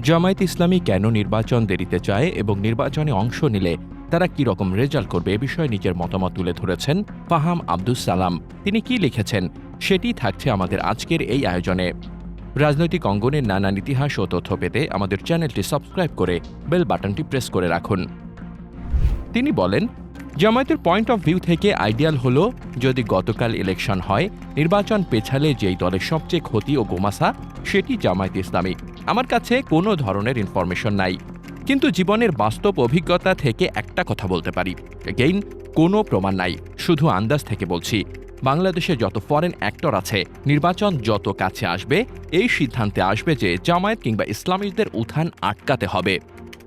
জামায়াত ইসলামী কেন নির্বাচন দেরিতে চায় এবং নির্বাচনে অংশ নিলে তারা কি রকম রেজাল্ট করবে এ বিষয়ে নিজের মতামত তুলে ধরেছেন ফাহাম আব্দুস সালাম। তিনি কি লিখেছেন? সেটি থাকছে আমাদের আজকের এই আয়োজনে। রাজনৈতিক অঙ্গনের নানান ইতিহাস ও তথ্য পেতে আমাদের চ্যানেলটি সাবস্ক্রাইব করে বেল বাটনটি প্রেস করে রাখুন। তিনি বলেন, জামায়াতের পয়েন্ট অফ ভিউ থেকে আইডিয়াল হলো, যদি গতকাল ইলেকশন হয়, নির্বাচন পেছালে যেই দলের সবচেয়ে ক্ষতি ও গোমাসা, সেটি জামায়াত ইসলামী। আমার কাছে কোনো ধরনের ইনফরমেশন নাই। কিন্তু জীবনের বাস্তব অভিজ্ঞতা থেকে একটা কথা বলতে পারি। এগেইন কোনো প্রমাণ নাই। শুধু আন্দাজ থেকে বলছি, বাংলাদেশে যত ফরেন অ্যাক্টর আছে, নির্বাচন যত কাছে আসবে, এই সিদ্ধান্তে আসবে যে জামায়াত কিংবা ইসলামিকদের উত্থান আটকাতে হবে।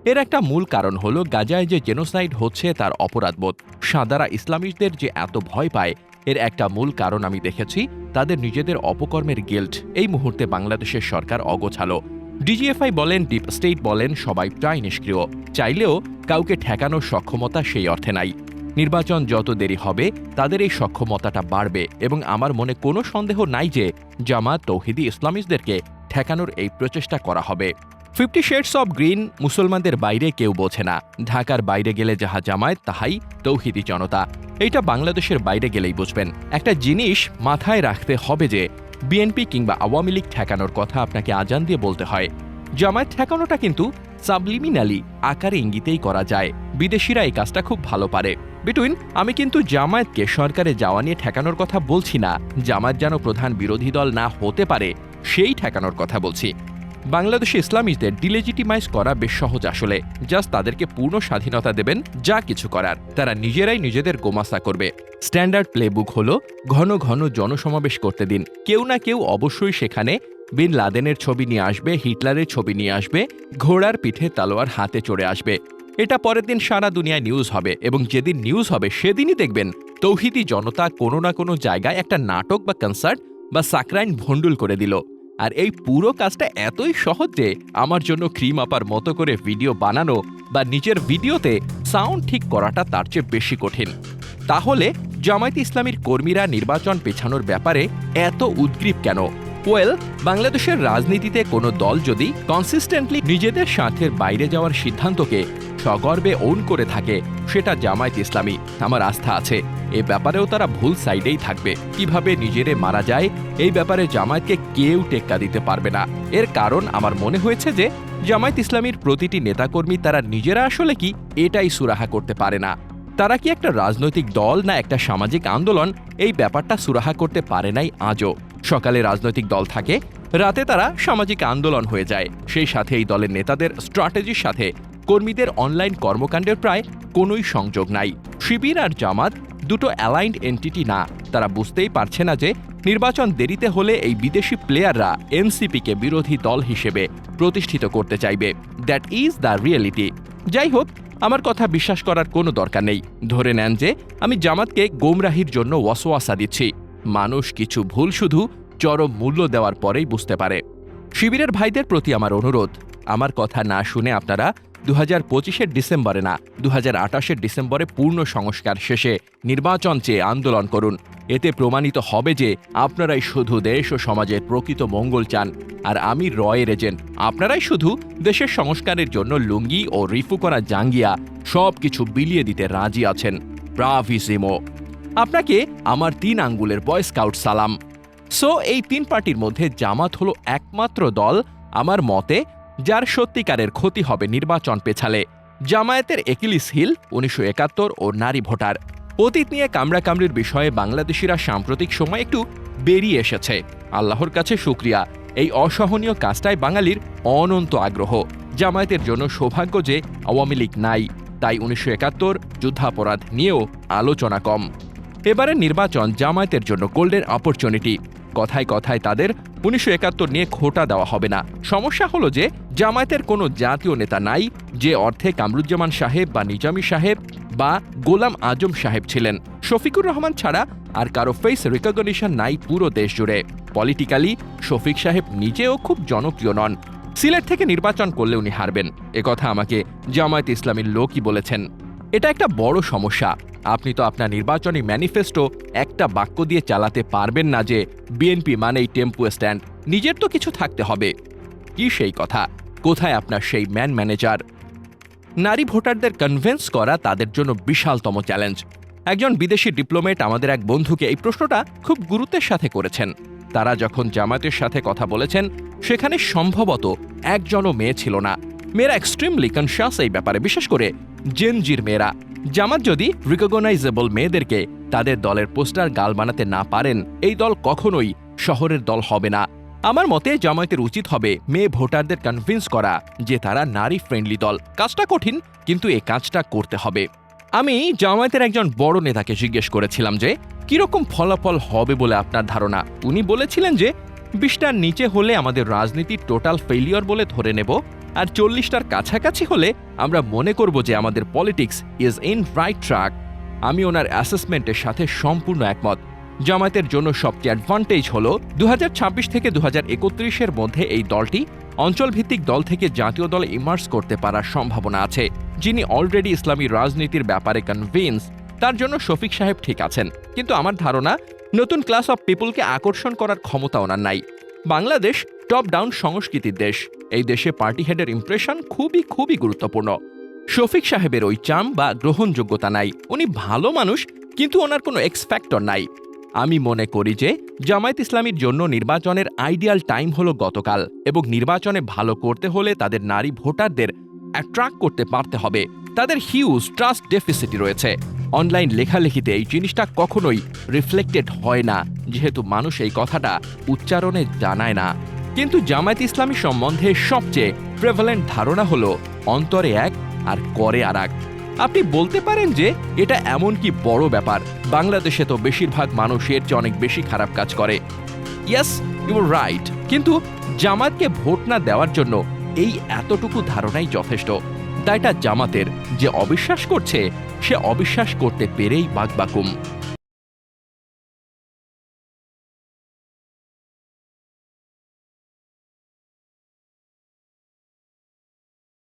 এর একটা মূল কারণ হলো গাজায় যে জেনোসাইড হচ্ছে তার অপরাধবোধ। সাদারা ইসলামিকদের যে এত ভয় পায়, এর একটা মূল কারণ আমি দেখেছি, তাদের নিজেদের অপকর্মের গিল্ট এই মুহূর্তে বাংলাদেশের সরকার অগোছালো। ডিজিএফআই বলেন, ডিপ স্টেট বলেন, সবাই প্রায় নিষ্ক্রিয়। চাইলেও কাউকে ঠেকানোর সক্ষমতা সেই অর্থে নাই। নির্বাচন যত দেরি হবে, তাদের এই সক্ষমতাটা বাড়বে এবং আমার মনে কোনো সন্দেহ নাই যে জামাত তৌহিদি ইসলামিস্টদেরকে ঠেকানোর এই প্রচেষ্টা করা হবে। ফিফটি শেডস অব গ্রিন মুসলমানদের বাইরে কেউ বোঝে না। ঢাকার বাইরে গেলে যাহা জামায় তাহাই তৌহিদি জনতা। এটা বাংলাদেশের বাইরে গেলেই বুঝবেন। একটা জিনিস মাথায় রাখতে হবে যে বিএনপি কিংবা আওয়ামী লীগ ঠেকানোর কথা আপনাকে আজান দিয়ে বলতে হয়। জামায়াত ঠেকানোটা কিন্তু সাবলিমিনালি আকারে ইঙ্গিতেই করা যায়। বিদেশিরা এই কাজটা খুব ভালো পারে। বিটুইন, আমি কিন্তু জামায়াতকে সরকারে যাওয়া নিয়ে ঠেকানোর কথা বলছি না। জামায়াত যেন প্রধান বিরোধী দল না হতে পারে, সেই ঠেকানোর কথা বলছি। বাংলাদেশে ইসলামিকদের ডিলেজিটিমাইজ করা বেশ সহজ আসলে। জাস্ট তাদেরকে পূর্ণ স্বাধীনতা দেবেন, যা কিছু করার। তারা নিজেরাই নিজেদের গোমাসা করবে। স্ট্যান্ডার্ড প্লেবুক হল ঘন ঘন জনসমাবেশ করতে দিন। কেউ না কেউ অবশ্যই সেখানে বিন লাদেনের ছবি নিয়ে আসবে, হিটলারের ছবি নিয়ে আসবে, ঘোড়ার পিঠে তালোয়ার হাতে চড়ে আসবে। এটা পরের দিন সারা দুনিয়ায় নিউজ হবে এবং যেদিন নিউজ হবে সেদিনই দেখবেন তৌহিদি জনতা কোনো না কোনো জায়গায় একটা নাটক বা কনসার্ট বা সাকরাইন ভণ্ডুল করে দিল। আর এই পুরো কাজটা এতই সহজ যে আমার জন্য ক্রিম আপার মতো করে ভিডিও বানানো বা নিজের ভিডিওতে সাউন্ড ঠিক করাটা তার চেয়ে বেশি কঠিন। তাহলে জামায়াত ইসলামীর কর্মীরা নির্বাচন পেছানোর ব্যাপারে এত উদ্গ্রীব কেন? ওয়েল বাংলাদেশের রাজনীতিতে কোনো দল যদি কনসিস্টেন্টলি নিজেদের স্বার্থের বাইরে যাওয়ার সিদ্ধান্তকে সগর্বে ওন করে থাকে, সেটা জামায়াত ইসলামী। আমার আস্থা আছে। এ ব্যাপারেও তারা ভুল সাইডেই থাকবে। কীভাবে নিজেরে মারা যায়, এই ব্যাপারে জামায়াতকে কেউ টেক্কা দিতে পারবে না। এর কারণ আমার মনে হয়েছে যে, জামায়াত ইসলামীর প্রতিটি নেতাকর্মী তারা নিজেরা আসলে কি, এটাই সুরাহা করতে পারে না। তারা কি একটা রাজনৈতিক দল না একটা সামাজিক আন্দোলন? এই ব্যাপারটা সুরাহা করতে পারে নাই আজও। সকালে রাজনৈতিক দল থাকে, রাতে তারা সামাজিক আন্দোলন হয়ে যায়। সেই সাথে এই দলের নেতাদের স্ট্র্যাটেজির সাথে। কর্মীদের অনলাইন কর্মকাণ্ডের প্রায় কোনোই সংযোগ নাই। শিবির আর জামাত দুটো অ্যালাইন্ড এন্টিটি না। তারা বুঝতেই পারছে না যে নির্বাচন দেরিতে হলে এই বিদেশি প্লেয়াররা এনসিপিকে বিরোধী দল হিসেবে প্রতিষ্ঠিত করতে চাইবে। দ্যাট ইজ দ্য রিয়েলিটি যাই হোক, আমার কথা বিশ্বাস করার কোনো দরকার নেই। ধরে নেন যে আমি জামাতকে গোমরাহির জন্য ওয়াসওয়াসা দিচ্ছি। মানুষ কিছু ভুল শুধু চরম মূল্য দেওয়ার পরেই বুঝতে পারে। শিবিরের ভাইদের প্রতি আমার অনুরোধ। আমার কথা না শুনে আপনারা দু হাজার পঁচিশের ডিসেম্বরে না দু হাজার আঠাশের ডিসেম্বরে পূর্ণ সংস্কার শেষে নির্বাচন চেয়ে আন্দোলন করুন। এতে প্রমাণিত হবে যে আপনারাই শুধু দেশ ও সমাজের প্রকৃত মঙ্গল চান। আর আমি রয়ের এজেন্ট আপনারাই শুধু দেশের সংস্কারের জন্য লুঙ্গি ও রিফু করা জাঙ্গিয়া সব কিছু বিলিয়ে দিতে রাজি আছেন। ব্রাভিসিমো। আপনাকে আমার তিন আঙ্গুলের বয় স্কাউট সালাম। সো, এই তিন পার্টির মধ্যে জামাত হলো একমাত্র দল। আমার মতে যার সত্যিকারের ক্ষতি হবে নির্বাচন পেছালে। জামায়াতের একিলিস হিল উনিশশো একাত্তর ও নারী ভোটার। অতীত নিয়ে কামড়াকামড়ির বিষয়ে বাংলাদেশিরা সাম্প্রতিক সময় একটু বেরিয়ে এসেছে। আল্লাহর কাছে শুক্রিয়া। এই অসহনীয় কাজটায় বাঙালির অনন্ত আগ্রহ। জামায়াতের জন্য সৌভাগ্য যে আওয়ামী লীগ নাই। তাই উনিশশো একাত্তর যুদ্ধাপরাধ নিয়েও আলোচনা কম। এবারের নির্বাচন জামায়াতের জন্য গোল্ডেন অপরচুনিটি কথায় কথায় তাদের উনিশশো একাত্তর নিয়ে খোটা দেওয়া হবে না। সমস্যা হলো যে জামায়াতের কোনো জাতীয় নেতা নাই যে অর্থে কামরুজ্জামান সাহেব বা নিজামী সাহেব বা গোলাম আজম সাহেব ছিলেন। শফিকুর রহমান ছাড়া আর কারও ফেস রিকগনিশন নাই পুরো দেশ জুড়ে। পলিটিক্যালি শফিক সাহেব নিজেও খুব জনপ্রিয় নন। সিলেট থেকে নির্বাচন করলে উনি হারবেন। একথা আমাকে জামায়াত ইসলামীর লোকই বলেছেন। এটা একটা বড় সমস্যা। আপনি তো আপনার নির্বাচনী ম্যানিফেস্টো একটা বাক্য দিয়ে চালাতে পারবেন না যে, বিএনপি মানেই টেম্পু স্ট্যান্ড। নিজের তো কিছু থাকতে হবে। কি সেই কথা? কোথায় আপনার সেই ম্যান ম্যানেজার? নারী ভোটারদের কনভিন্স করা তাদের জন্য বিশালতম চ্যালেঞ্জ একজন বিদেশি ডিপ্লোমেট আমাদের এক বন্ধুকে এই প্রশ্নটা খুব গুরুত্বের সাথে করেছেন। তারা যখন জামাতের সাথে কথা বলেছেন, সেখানে সম্ভবত একজনও মেয়ে ছিল না। মেয়েরা এক্সট্রিমলি কনসিয়াস এই ব্যাপারে, বিশেষ করে জেনজির মেয়েরা। জামাত যদি রিকগনাইজেবল মেয়েদেরকে তাদের দলের পোস্টার গাল বানাতে না পারেন, এই দল কখনোই শহরের দল হবে না। আমার মতে জামায়াতের উচিত হবে মেয়ে ভোটারদের কনভিন্স করা যে তারা নারী ফ্রেন্ডলি দল। কাজটা কঠিন, কিন্তু এই কাজটা করতে হবে। আমি জামায়াতের একজন বড় নেতাকে জিজ্ঞেস করেছিলাম যে, কীরকম ফলাফল হবে বলে আপনার ধারণা? উনি বলেছিলেন যে, বিশটার নিচে হলে আমাদের রাজনীতি টোটাল ফেলিয়র বলে ধরে নেব, আর চল্লিশটার কাছাকাছি হলে আমরা মনে করব যে আমাদের politics is in right track আমি ওনার অ্যাসেসমেন্টের সাথে সম্পূর্ণ একমত। জামায়াতের জন্য সবচেয়ে অ্যাডভান্টেজ হল দু হাজার ছাব্বিশ থেকে দু এর মধ্যে এই দলটি অঞ্চলভিত্তিক দল থেকে জাতীয় দলে ইমার্স করতে পারার সম্ভাবনা আছে, যিনি অলরেডি ইসলামী রাজনীতির ব্যাপারে কনভিন্স তার জন্য শফিক সাহেব ঠিক আছেন, কিন্তু আমার ধারণা, নতুন ক্লাস অফ পিপলকে আকর্ষণ করার ক্ষমতা ওনার নাই। বাংলাদেশ টপ ডাউন সংস্কৃতির দেশ, এই দেশে পার্টি হেডের ইমপ্রেশন খুবই খুবই গুরুত্বপূর্ণ। শফিক সাহেবের ওই চাম বা গ্রহণযোগ্যতা নাই। উনি ভালো মানুষ, কিন্তু ওনার কোনো এক্স ফ্যাক্টর নাই। আমি মনে করি যে জামায়াত ইসলামীর জন্য নির্বাচনের আইডিয়াল টাইম হলো গতকাল এবং নির্বাচনে ভালো করতে হলে তাদের নারী ভোটারদের অ্যাট্রাক্ট করতে পারতে হবে। তাদের হিউজ ট্রাস্ট ডেফিসিটি রয়েছে। অনলাইন লেখালেখিতে এই জিনিসটা কখনোই রিফ্লেক্টেড হয় না, যেহেতু মানুষ এই কথাটা উচ্চারণে জানায় না। কিন্তু জামায়াত ইসলামী সম্বন্ধে সবচেয়ে প্রেভালেন্ট ধারণা হলো অন্তরে এক আর করে আর এক আপনি বলতে পারেন যে এটা এমন কি বড় ব্যাপার। বাংলাদেশে তো বেশিরভাগ মানুষ এর চেয়ে অনেক বেশি খারাপ কাজ করে। ইয়াস ইউ রাইট কিন্তু জামাতকে ভোট না দেওয়ার জন্য এই এতটুকু ধারণাই যথেষ্ট। দায়টা জামাতের যে অবিশ্বাস করছে, সে অবিশ্বাস করতে পেরেই বাগবাকুম।